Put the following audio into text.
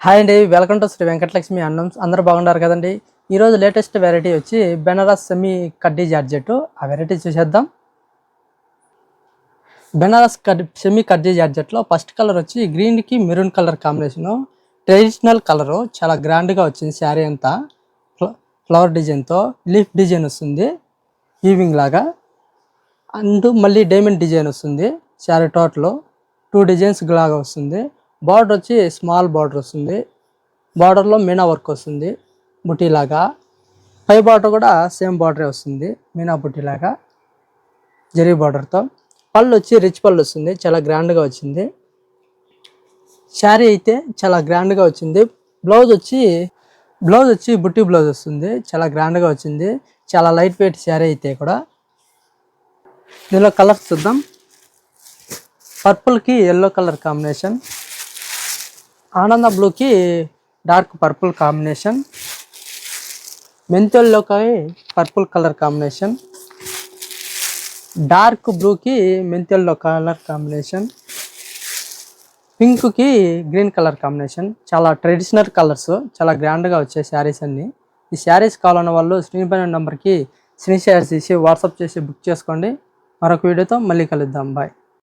Hi అండి welcome to Shri Venkatalakshmi అన్నం అందరూ బాగున్నారు కదండి? ఈరోజు లేటెస్ట్ వెరైటీ వచ్చి బెనారస్ సెమీ కడ్డీ జార్జెట్ ఆ వెరైటీ చూసేద్దాం. బెనారస్ కడ్ సెమీ కడ్డీ జార్జెట్లో ఫస్ట్ కలర్ వచ్చి గ్రీన్కి maroon colour combination traditional colour చాలా గ్రాండ్గా వచ్చింది శారీ అంతా. ఫ్ల- ఫ్లవర్ డిజైన్తో లీఫ్ డిజైన్ వస్తుంది. ఈవింగ్ లాగా. అండ్ మళ్ళీ డైమండ్ డిజైన్ వస్తుంది. శారీ టోటల్ టూ డిజైన్స్ లాగా వస్తుంది. బార్డర్ వచ్చి స్మాల్ బార్డర్ వస్తుంది. బార్డర్లో మీనా వర్క్ వస్తుంది బుటీలాగా. పై బార్డర్ కూడా సేమ్ బార్డరే వస్తుంది మీనా బుటీలాగా జరీ బార్డర్తో. పళ్ళు వచ్చి రిచ్ పళ్ళు వస్తుంది చాలా గ్రాండ్గా వచ్చింది. శారీ అయితే చాలా గ్రాండ్గా వచ్చింది. బ్లౌజ్ వచ్చి బ్లౌజ్ వచ్చి బుట్టి బ్లౌజ్ వస్తుంది చాలా గ్రాండ్గా వచ్చింది. చాలా లైట్ వెయిట్ శారీ అయితే కూడా. దీనిలో కలర్స్ చూద్దాం. పర్పుల్కి ఎల్లో కలర్ కాంబినేషన్. ఆనంద బ్లూకి డార్క్ పర్పుల్ కాంబినేషన్. మెంతల్లోకి పర్పుల్ కలర్ కాంబినేషన్. డార్క్ బ్లూకి మెంతెల్లో కలర్ కాంబినేషన్. పింక్కి గ్రీన్ కలర్ కాంబినేషన్. చాలా ట్రెడిషనల్ కలర్స్ చాలా గ్రాండ్గా వచ్చాయి శారీస్ అన్ని. ఈ శారీస్ కావాలన్న వాళ్ళు స్క్రీన్ పైన నెంబర్కి స్క్రీన్ షేర్ చేసి వాట్సాప్ చేసి బుక్ చేసుకోండి. మరొక వీడియోతో మళ్ళీ కలుద్దాం. బాయ్.